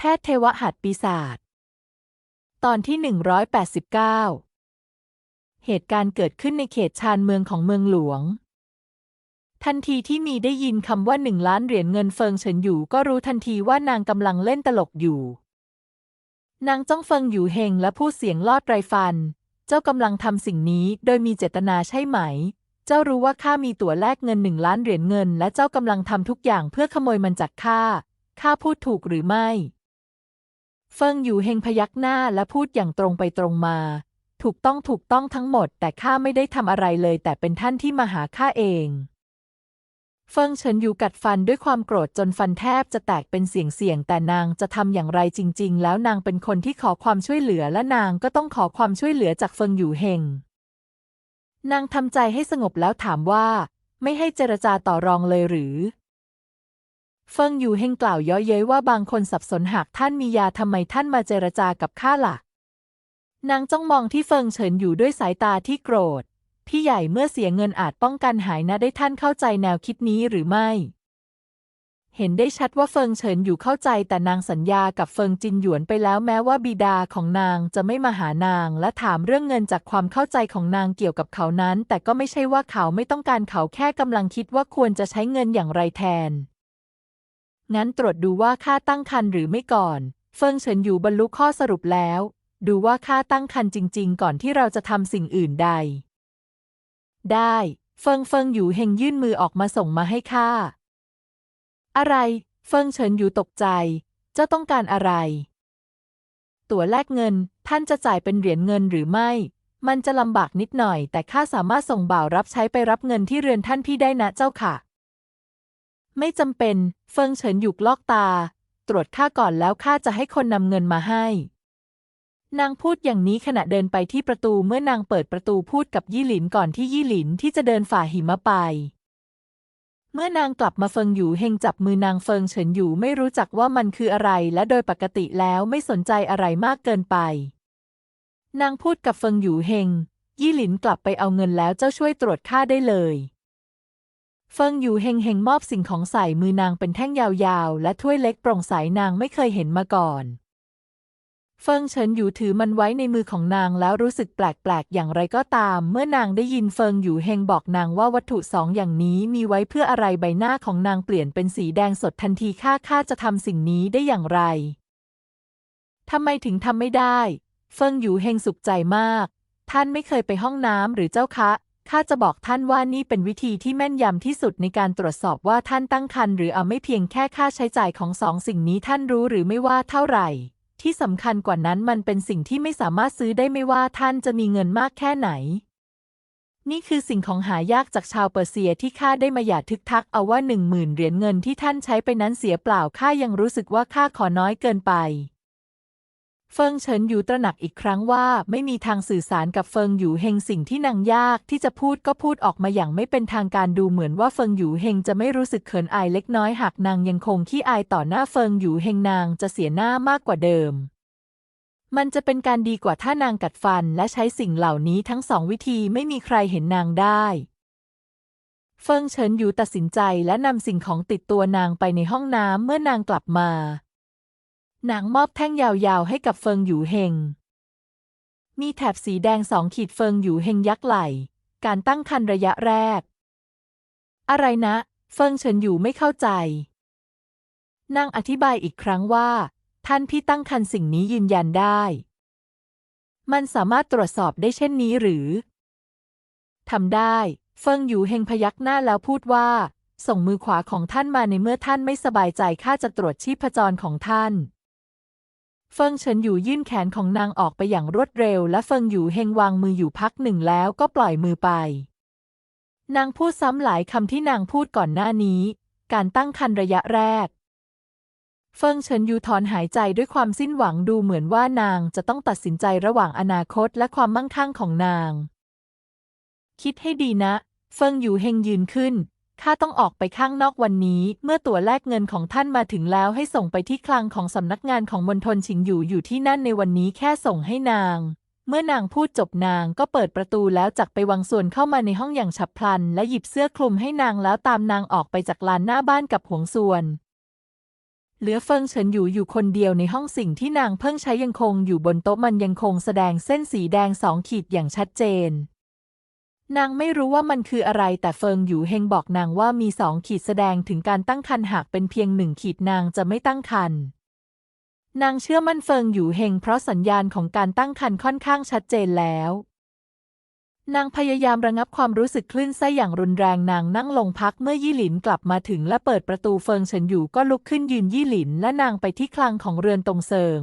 แพทย์เทวหัตปีศาจ ตอนที่ 189 เหตุการณ์เกิดขึ้นในเขตชานเมืองของเมืองหลวง ทันทีที่มีได้ยินคำว่าหนึ่งล้านเหรียญเงินเฟิงเฉินอยู่ก็รู้ทันทีว่านางกำลังเล่นตลกอยู่ นางจ้องเฟิงอยู่เฮงและพูดเสียงลอดไรฟัน เจ้ากำลังทำสิ่งนี้โดยมีเจตนาใช่ไหม เจ้ารู้ว่าข้ามีตั๋วแลกเงินหนึ่งล้านเหรียญเงิน และเจ้ากำลังทำทุกอย่างเพื่อขโมยมันจากข้า ข้าพูดถูกหรือไม่ เฟิงอยู่เฮงพยักหน้าและพูดอย่างตรงไปตรงมา ถูกต้องถูกต้องทั้งหมด แต่ข้าไม่ได้ทำอะไรเลย แต่เป็นท่านที่มาหาข้าเอง เฟิงเฉินอยู่กัดฟันด้วยความโกรธจนฟันแทบจะแตกเป็นเสียงเสียงแต่นางจะทำอย่างไรจริง ๆ แล้วนางเป็นคนที่ขอความช่วยเหลือและนางก็ต้องขอความช่วยเหลือจากเฟิงอยู่เฮงนางทำใจให้สงบแล้วถามว่า ไม่ให้เจรจาต่อรองเลยหรือ เฟิงอยู่เฮงกล่าวเย้อเย้ยว่าบางคนสับสนหากท่านมียาทำไมท่านมาเจรจากับข้าล่ะ นางจ้องมองที่เฟิงเฉินอยู่ด้วยสายตาที่โกรธ พี่ใหญ่เมื่อเสียเงินอาจป้องกันหายนะได้ท่านเข้าใจแนวคิดนี้หรือไม่ เห็นได้ชัดว่าเฟิงเฉินอยู่เข้าใจแต่นางสัญญากับเฟิงจินหยวนไปแล้วแม้ว่าบิดาของนางจะไม่มาหานาง และถามเรื่องเงินจากความเข้าใจของนางเกี่ยวกับเขานั้น แต่ก็ไม่ใช่ว่าเขาไม่ต้องการเขาแค่กำลังคิดว่าควรจะใช้เงินอย่างไรแทน งั้นตรวจดูว่าข้าตั้งครรภ์หรือไม่ก่อน เฟิงเฉินอยู่บรรลุข้อสรุปแล้ว ดูว่าข้าตั้งครรภ์จริง ๆ ก่อนที่เราจะทำสิ่งอื่นใด ได้ เฟิงเฟิงอยู่เฮงยื่นมือออกมาส่งมาให้ข้าอะไร เฟิงเฉินอยู่ตกใจ เจ้าต้องการอะไร ตั๋วแลกเงิน ท่านจะจ่ายเป็นเหรียญเงินหรือไม่ มันจะลำบากนิดหน่อย แต่ข้าสามารถส่งบ่าวรับใช้ไปรับเงินที่เรือนท่านพี่ได้นะเจ้าค่ะ ไม่จำเป็น เฟิงเฉินหยุกลอกตา ตรวจข้าก่อนแล้วข้าจะให้คนนำเงินมาให้ นางพูดอย่างนี้ขณะเดินไปที่ประตูเมื่อนางเปิดประตูพูดกับยี่หลินก่อนที่ยี่หลินที่จะเดินฝ่าหิมะไป เมื่อนางกลับมาเฟิงอยู่เฮงจับมือนางเฟิงเฉินอยู่ไม่รู้จักว่ามันคืออะไร และโดยปกติแล้วไม่สนใจอะไรมากเกินไป นางพูดกับเฟิงอยู่เฮงยี่หลินกลับไปเอาเงินแล้วเจ้าช่วยตรวจค่าได้เลย เฟิงอยู่เฮงเฮงมอบสิ่งของใส่มือนางเป็นแท่งยาวๆ และถ้วยเล็กโปร่งใสนางไม่เคยเห็นมาก่อน เฟิงเฉินอยู่ถือมันไว้ในมือของนางแล้วรู้สึกแปลกๆ อย่างไรก็ตาม เมื่อนางได้ยินเฟิงอยู่เฮงบอกนางว่าวัตถุสองอย่างนี้มีไว้เพื่ออะไรใบหน้าของนางเปลี่ยนเป็นสีแดงสดทันทีข้าข้าจะทำสิ่งนี้ได้อย่างไรทำไมถึงทำไม่ได้ เฟิงอยู่เฮงสุขใจมาก ท่านไม่เคยไปห้องน้ำหรือเจ้าคะ ข้าจะบอกท่านว่านี่เป็นวิธีที่แม่นยำที่สุดในการตรวจสอบว่าท่านตั้งครรภ์หรือเอาไม่เพียงแค่ค่าใช้จ่ายของสองสิ่งนี้ท่านรู้หรือไม่ว่าเท่าไหร่ ที่สำคัญกว่านั้นมันเป็นสิ่งที่ไม่สามารถซื้อได้ไม่ว่าท่านจะมีเงินมากแค่ไหน นี่คือสิ่งของหายากจากชาวเปอร์เซียที่ข้าได้มาหยาดทึกทักเอาว่าหนึ่งหมื่นเหรียญเงินที่ท่านใช้ไปนั้นเสียเปล่าข้ายังรู้สึกว่าข้าขอน้อยเกินไป เฟิงเฉินอยู่ตระหนักอีกครั้งว่าไม่มีทางสื่อสารกับเฟิงอยู่เฮงสิ่งที่นางยากที่จะพูดก็พูดออกมาอย่างไม่เป็นทางการดูเหมือนว่าเฟิงอยู่เฮงจะไม่รู้สึกเขินอายเล็กน้อยหากนางยังคงขี้อายต่อหน้าเฟิงอยู่เฮงนางจะเสียหน้ามากกว่าเดิม มันจะเป็นการดีกว่าถ้านางกัดฟันและใช้สิ่งเหล่านี้ทั้งสองวิธีไม่มีใครเห็นนางได้เฟิงเฉินอยู่ตัดสินใจและนำสิ่งของติดตัวนางไปในห้องน้ำเมื่อนางกลับมา นางมอบแท่งยาวๆให้กับเฟิงอยู่เฮง มีแถบสีแดงสองขีดเฟิงอยู่เฮงยักษ์ไหล การตั้งครรภ์ระยะแรก อะไรนะ เฟิงเฉินอยู่ไม่เข้าใจ นางอธิบายอีกครั้งว่า ท่านพี่ตั้งครรภ์สิ่งนี้ยืนยันได้ มันสามารถตรวจสอบได้เช่นนี้หรือทำได้ เฟิงอยู่เฮงพยักหน้าแล้วพูดว่า ส่งมือขวาของท่านมาในเมื่อท่านไม่สบายใจข้าจะตรวจชีพจรของท่าน เฟิงเฉินอยู่ยื่นแขนของนางออกไปอย่างรวดเร็ว และเฟิงอยู่เฮงวางมืออยู่พักหนึ่งแล้วก็ปล่อยมือไป นางพูดซ้ำหลายคำที่นางพูดก่อนหน้านี้ การตั้งครรภ์ระยะแรก เฟิงเฉินอยู่ถอนหายใจด้วยความสิ้นหวังดูเหมือนว่านางจะต้องตัดสินใจระหว่างอนาคตและความมั่งคั่งของนาง คิดให้ดีนะ เฟิงอยู่เฮงยืนขึ้น ข้าต้องออกไปข้างนอกวันนี้ เมื่อตั๋วแลกเงินของท่านมาถึงแล้วให้ส่งไปที่คลังของสำนักงานของมณฑลชิงอยู่อยู่ที่นั่นในวันนี้แค่ส่งให้นาง เมื่อนางพูดจบนางก็เปิดประตูแล้วจักไปวังส่วนเข้ามาในห้องอย่างฉับพลัน และหยิบเสื้อคลุมให้นางแล้วตามนางออกไปจากลานหน้าบ้านกับหวงส่วน เหลือเฟิงเฉินอยู่อยู่คนเดียวในห้องสิ่งที่นางเพิ่งใช้ยังคงอยู่บนโต๊ะมันยังคงแสดงเส้นสีแดงสองขีดอย่างชัดเจน นางไม่รู้ว่ามันคืออะไรแต่เฟิงอยู่เฮงบอกนางว่ามีสองขีดแสดงถึงการตั้งครรภ์หากเป็นเพียงหนึ่งขีดนางจะไม่ตั้งครรภ์นางเชื่อมั่นเฟิงอยู่เฮงเพราะสัญญาณของการตั้งครรภ์ค่อนข้างชัดเจนแล้ว นางพยายามระงับความรู้สึกคลื่นไส้อย่างรุนแรงนางนั่งลงพักเมื่อยี่หลินกลับมาถึงและเปิดประตูเฟิงเฉินอยู่ก็ลุกขึ้นยืนยี่หลินและนางไปที่คลังของเรือนตรงเซิง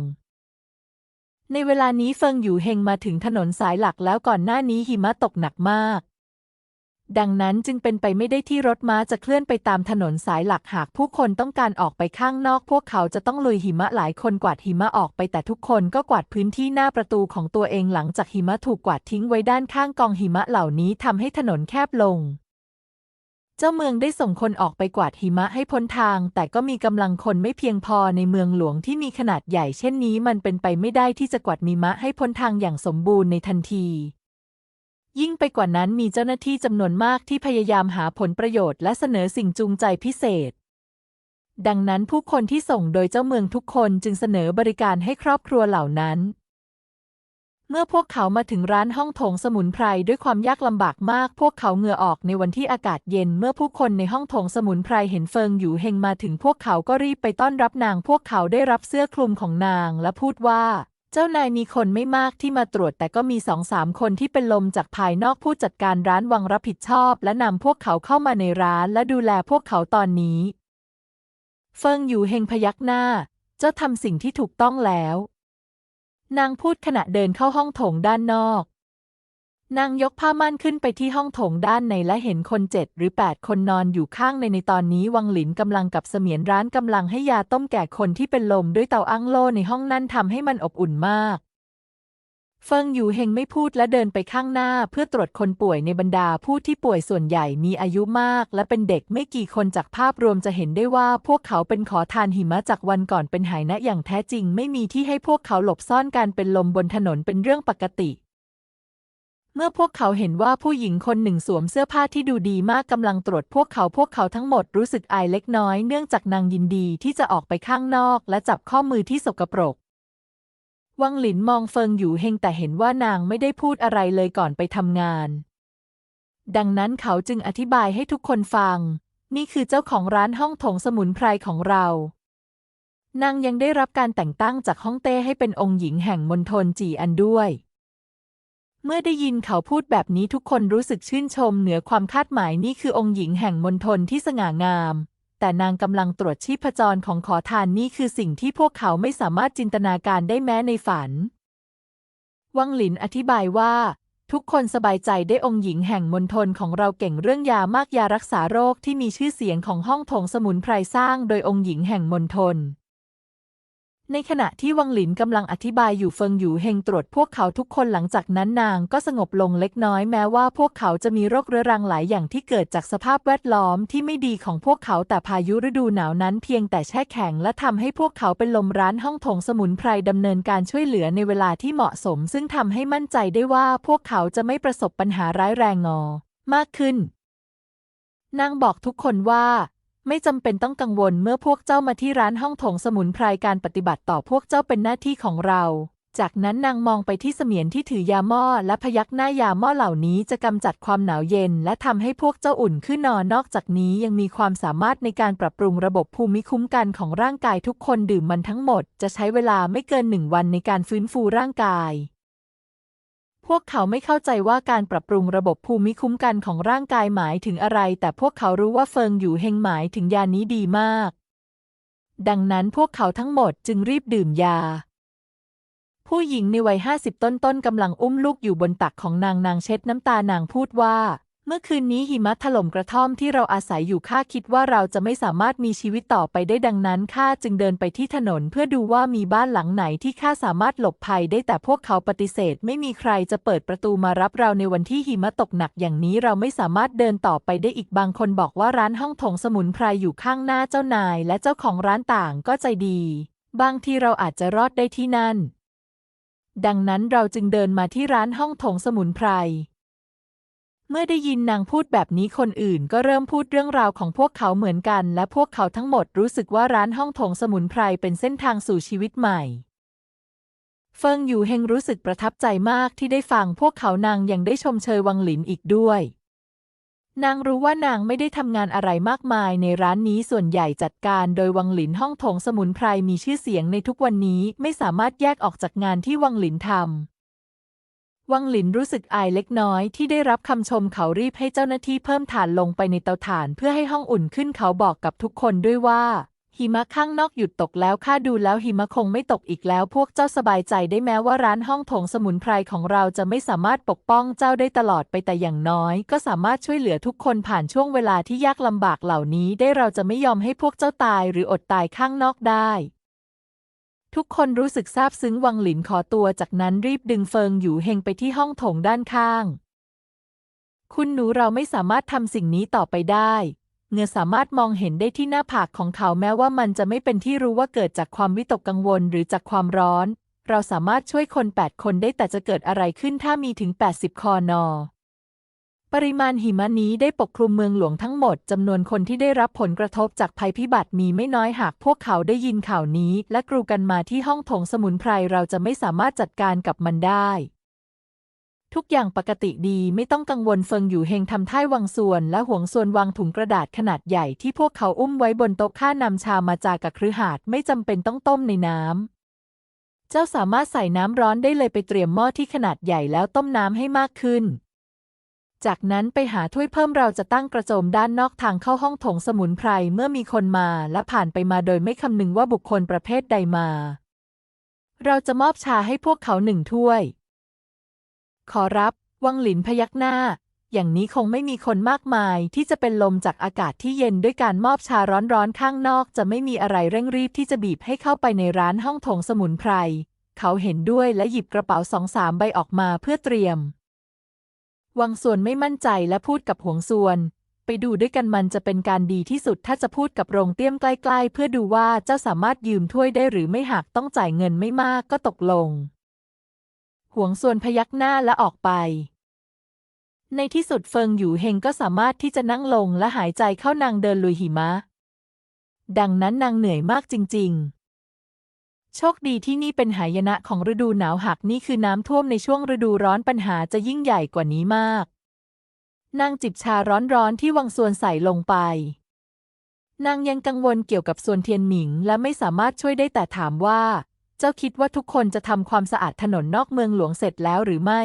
ในเวลานี้เฟิงอยู่เฮงมาถึงถนนสายหลักแล้วก่อนหน้านี้หิมะตกหนักมาก ดังนั้นจึงเป็นไปไม่ได้ที่รถม้าจะเคลื่อนไปตามถนนสายหลักหากผู้คนต้องการออกไปข้างนอก พวกเขาจะต้องลุยหิมะหลายคนกวาดหิมะออกไปแต่ทุกคนก็กวาดพื้นที่หน้าประตูของตัวเองหลังจากหิมะถูกกวาดทิ้งไว้ด้านข้างกองหิมะเหล่านี้ทำให้ถนนแคบลง เจ้าเมืองได้ส่งคนออกไปกวาดหิมะให้พ้นทาง แต่ก็มีกำลังคนไม่เพียงพอในเมืองหลวงที่มีขนาดใหญ่เช่นนี้มันเป็นไปไม่ได้ที่จะกวาดหิมะให้พ้นทางอย่างสมบูรณ์ในทันที ยิ่งไปกว่านั้นมีเจ้าหน้าที่จำนวนมากที่พยายามหาผลประโยชน์และเสนอสิ่งจูงใจพิเศษ ดังนั้นผู้คนที่ส่งโดยเจ้าเมืองทุกคนจึงเสนอบริการให้ครอบครัวเหล่านั้น เมื่อพวกเขามาถึงร้านห้องโถงสมุนไพรด้วยความยากลำบากมาก พวกเขาเหงื่อออกในวันที่อากาศเย็น เมื่อผู้คนในห้องโถงสมุนไพรเห็นเฟิงอยู่เฮงมาถึงพวกเขาก็รีบไปต้อนรับนาง พวกเขาได้รับเสื้อคลุมของนางและพูดว่า เจ้านายมีคนไม่มากที่มาตรวจ แต่ก็มีสองสามคนที่เป็นลมจากภายนอกผู้จัดการร้านวังรับผิดชอบ และนำพวกเขาเข้ามาในร้านและดูแลพวกเขาตอนนี้ เฟิงอยู่เฮงพยักหน้า เจ้าทำสิ่งที่ถูกต้องแล้ว นางพูดขณะเดินเข้าห้องโถงด้านนอก นางยกผ้าม่านขึ้นไปที่ห้องโถงด้านในและเห็นคนเจ็ดหรือแปดคนนอนอยู่ข้างในในตอนนี้วังหลินกำลังกับเสมียนร้านกำลังให้ยาต้มแก่คนที่เป็นลมด้วยเตาอั้งโล่ในห้องนั่นทำให้มันอบอุ่นมาก เฟิงอยู่เฮงไม่พูดและเดินไปข้างหน้าเพื่อตรวจคนป่วยในบรรดาผู้ที่ป่วยส่วนใหญ่มีอายุมากและเป็นเด็กไม่กี่คนจากภาพรวมจะเห็นได้ว่าพวกเขาเป็นขอทานหิมะจากวันก่อนเป็นหายนะอย่างแท้จริง ไม่มีที่ให้พวกเขาหลบซ่อนการเป็นลมบนถนนเป็นเรื่องปกติ เมื่อพวกเขาเห็นว่าผู้หญิงคนหนึ่งสวมเสื้อผ้าที่ดูดีมากกำลังตรวจพวกเขาพวกเขาทั้งหมดรู้สึกอายเล็กน้อยเนื่องจากนางยินดีที่จะออกไปข้างนอกและจับข้อมือที่สกปรก วังหลินมองเฟิงอยู่เฮงแต่เห็นว่านางไม่ได้พูดอะไรเลยก่อนไปทำงาน ดังนั้นเขาจึงอธิบายให้ทุกคนฟัง นี่คือเจ้าของร้านห้องถงสมุนไพรของเรา นางยังได้รับการแต่งตั้งจากฮ่องเต้ให้เป็นองค์หญิงแห่งมณฑลจีอันด้วย เมื่อได้ยินเขาพูดแบบนี้ทุกคนรู้สึกชื่นชมเหนือความคาดหมายนี่คือองค์หญิงแห่งมณฑลที่สง่างาม แต่นางกำลังตรวจชีพจรของขอทานนี่คือสิ่งที่พวกเขาไม่สามารถจินตนาการได้แม้ในฝัน วังหลินอธิบายว่า ทุกคนสบายใจได้องค์หญิงแห่งมณฑลของเราเก่งเรื่องยามากยารักษาโรคที่มีชื่อเสียงของห้องโถงสมุนไพรสร้างโดยองค์หญิงแห่งมณฑล ในขณะที่วังหลินกำลังอธิบายอยู่เฟิงอยู่เฮงตรวจพวกเขาทุกคนหลังจากนั้นนางก็สงบลงเล็กน้อยแม้ว่าพวกเขาจะมีโรคเรื้อรังหลายอย่างที่เกิดจากสภาพแวดล้อมที่ไม่ดีของพวกเขาแต่พายุฤดูหนาวนั้นเพียงแต่แช่แข็งและทำให้พวกเขาเป็นลมร้านห้องถงสมุนไพรดำเนินการช่วยเหลือในเวลาที่เหมาะสม ซึ่งทำให้มั่นใจได้ว่าพวกเขาจะไม่ประสบปัญหาร้ายแรงงอ มากขึ้นนางบอกทุกคนว่า ไม่จำเป็นต้องกังวลเมื่อพวกเจ้ามาที่ร้านห้องโถงสมุนไพรการปฏิบัติต่อพวกเจ้าเป็นหน้าที่ของเรา จากนั้นนางมองไปที่เสมียนที่ถือยาหม้อและพยักหน้ายาหม้อเหล่านี้จะกำจัดความหนาวเย็น และทำให้พวกเจ้าอุ่นขึ้นนอนนอกจากนี้ยังมีความสามารถในการปรับปรุงระบบภูมิคุ้มกันของร่างกายทุกคนดื่มมันทั้งหมด จะใช้เวลาไม่เกินหนึ่งวันในการฟื้นฟูร่างกาย พวกเขาไม่เข้าใจว่าการปรับปรุงระบบภูมิคุ้มกันของร่างกายหมายถึงอะไร แต่พวกเขารู้ว่าเฟิงอยู่เฮงหมายถึงยานี้ดีมาก ดังนั้นพวกเขาทั้งหมดจึงรีบดื่มยา ผู้หญิงในวัยห้าสิบต้นๆกำลังอุ้มลูกอยู่บนตักของนางนางเช็ดน้ำตานางพูดว่า เมื่อคืนนี้หิมะถล่มกระท่อมที่เราอาศัยอยู่ข้าคิดว่าเราจะไม่สามารถมีชีวิตต่อไปได้ดังนั้นข้าจึงเดินไปที่ถนนเพื่อดูว่ามีบ้านหลังไหนที่ข้าสามารถหลบภัยได้แต่พวกเขาปฏิเสธ ไม่มีใครจะเปิดประตูมารับเราในวันที่หิมะตกหนักอย่างนี้เราไม่สามารถเดินต่อไปได้อีกบางคนบอกว่าร้านห้องถงสมุนไพรอยู่ข้างหน้าเจ้านาย และเจ้าของร้านต่างก็ใจดี บางทีเราอาจจะรอดได้ที่นั่น ดังนั้นเราจึงเดินมาที่ร้านห้องถงสมุนไพร เมื่อได้ยินนางพูดแบบนี้คนอื่นก็เริ่มพูดเรื่องราวของพวกเขาเหมือนกัน และพวกเขาทั้งหมดรู้สึกว่าร้านห้องโถงสมุนไพรเป็นเส้นทางสู่ชีวิตใหม่ เฟิงอยู่เฮงรู้สึกประทับใจมากที่ได้ฟังพวกเขานางยังได้ชมเชยวังหลินอีกด้วย นางรู้ว่านางไม่ได้ทำงานอะไรมากมายในร้านนี้ส่วนใหญ่จัดการโดยวังหลินห้องโถงสมุนไพรมีชื่อเสียงในทุกวันนี้ไม่สามารถแยกออกจากงานที่วังหลินทำ วังหลินรู้สึกอายเล็กน้อยที่ได้รับคำชมเขารีบให้เจ้าหน้าที่เพิ่มถ่านลงไปในเตาถ่านเพื่อให้ห้องอุ่นขึ้นเขาบอกกับทุกคนด้วยว่า หิมะข้างนอกหยุดตกแล้วข้าดูแล้วหิมะคงไม่ตกอีกแล้ว พวกเจ้าสบายใจได้แม้ว่าร้านห้องถงสมุนไพรของเราจะไม่สามารถปกป้องเจ้าได้ตลอดไปแต่อย่างน้อย ก็สามารถช่วยเหลือทุกคนผ่านช่วงเวลาที่ยากลำบากเหล่านี้ได้เราจะไม่ยอมให้พวกเจ้าตายหรืออดตายข้างนอกได้ ทุกคนรู้สึกซาบซึ้งวังหลินขอตัวจากนั้นรีบดึงเฟิงอยู่เฮงไปที่ห้องโถงด้านข้าง คุณหนูเราไม่สามารถทำสิ่งนี้ต่อไปได้เงือสามารถมองเห็นได้ที่หน้าผากของเขาแม้ว่ามันจะไม่เป็นที่รู้ว่าเกิดจากความวิตกกังวลหรือจากความร้อน เราสามารถช่วยคนแปดคนได้แต่จะเกิดอะไรขึ้นถ้ามีถึง 80 คอนอ ปริมาณหิมะนี้ได้ปกคลุมเมืองหลวงทั้งหมดจำนวนคนที่ได้รับผลกระทบจากภัยพิบัติมีไม่น้อยหากพวกเขาได้ยินข่าวนี้ และกรูกันมาที่ห้องถงสมุนไพรเราจะไม่สามารถจัดการกับมันได้ ทุกอย่างปกติดีไม่ต้องกังวลเฟิงอยู่เฮงทำท่ายวังส่วนและห่วงส่วนวางถุงกระดาษขนาดใหญ่ที่พวกเขาอุ้มไว้บนโต๊ะข้านำชามาจากกับครือหาดไม่จำเป็นต้องต้มในน้ำเจ้าสามารถใส่น้ำร้อนได้เลยไปเตรียมหม้อที่ขนาดใหญ่แล้วต้มน้ำให้มากขึ้น จากนั้นไปหาถ้วยเพิ่มเราจะตั้งกระโจมด้านนอกทางเข้าห้องถงสมุนไพรเมื่อมีคนมาและผ่านไปมาโดยไม่คำนึงว่าบุคคลประเภทใดมา เราจะมอบชาให้พวกเขาหนึ่งถ้วย ขอรับ วังหลินพยักหน้า อย่างนี้คงไม่มีคนมากมายที่จะเป็นลมจากอากาศที่เย็นด้วยการมอบชาร้อนๆข้างนอกจะไม่มีอะไรเร่งรีบที่จะบีบให้เข้าไปในร้านห้องถงสมุนไพร เขาเห็นด้วยและหยิบกระเป๋าสองสามใบออกมาเพื่อเตรียม วังส่วนไม่มั่นใจและพูดกับหวงส่วน ไปดูด้วยกันมันจะเป็นการดีที่สุดถ้าจะพูดกับโรงเตี้ยมใกล้ๆ เพื่อดูว่าเจ้าสามารถยืมถ้วยได้หรือไม่หากต้องจ่ายเงินไม่มากก็ตกลง หวงส่วนพยักหน้าและออกไป ในที่สุดเฟิงอยู่เฮงก็สามารถที่จะนั่งลงและหายใจเข้านางเดินลุยหิมะ ดังนั้นนางเหนื่อยมากจริง ๆ โชคดีที่นี่เป็นหายนะของฤดูหนาวหากนี่คือน้ำท่วมในช่วงฤดูร้อนปัญหาจะยิ่งใหญ่กว่านี้มาก นางจิบชาร้อนๆที่วังส่วนใส่ลงไป นางยังกังวลเกี่ยวกับส่วนเทียนหมิงและไม่สามารถช่วยได้แต่ถามว่า เจ้าคิดว่าทุกคนจะทำความสะอาดถนนนอกเมืองหลวงเสร็จแล้วหรือไม่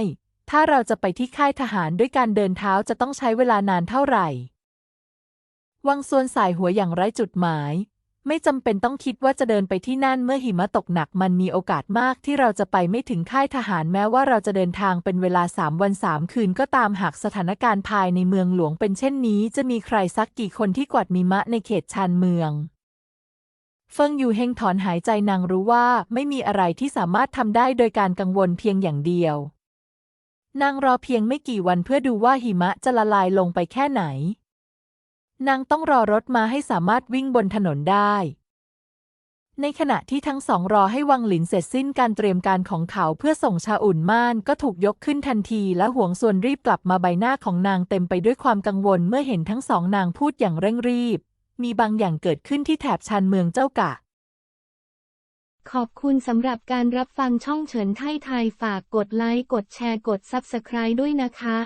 ถ้าเราจะไปที่ค่ายทหารด้วยการเดินเท้าจะต้องใช้เวลานานเท่าไหร่ วังส่วนสายหัวอย่างไร้จุดหมาย ไม่จำเป็นต้องคิดว่าจะเดินไปที่นั่นเมื่อหิมะตกหนักมันมีโอกาสมากที่เราจะไปไม่ถึงค่ายทหารแม้ว่าเราจะเดินทางเป็นเวลาสามวันสามคืนก็ตามหากสถานการณ์ภายในเมืองหลวงเป็นเช่นนี้ จะมีใครสักกี่คนที่กวาดมีมะในเขตชานเมือง เฟิงอยู่เฮงถอนหายใจนางรู้ว่าไม่มีอะไรที่สามารถทำได้โดยการกังวลเพียงอย่างเดียวนางรอเพียงไม่กี่วันเพื่อดูว่าหิมะจะละลายลงไปแค่ไหน นางต้องรอรถมาให้สามารถวิ่งบนถนนได้ ในขณะที่ทั้งสองรอให้วังหลินเสร็จสิ้นการเตรียมการของเขาเพื่อส่งชาอุ่นม่านก็ถูกยกขึ้นทันที และห่วงส่วนรีบกลับมาใบหน้าของนางเต็มไปด้วยความกังวลเมื่อเห็นทั้งสองนางพูดอย่างเร่งรีบ มีบางอย่างเกิดขึ้นที่แถบชานเมืองเจ้ากะขอบคุณสำหรับการรับฟังช่องเฉินไทยไทยฝากกดไลค์ กดแชร์ กด Subscribe ด้วยนะคะ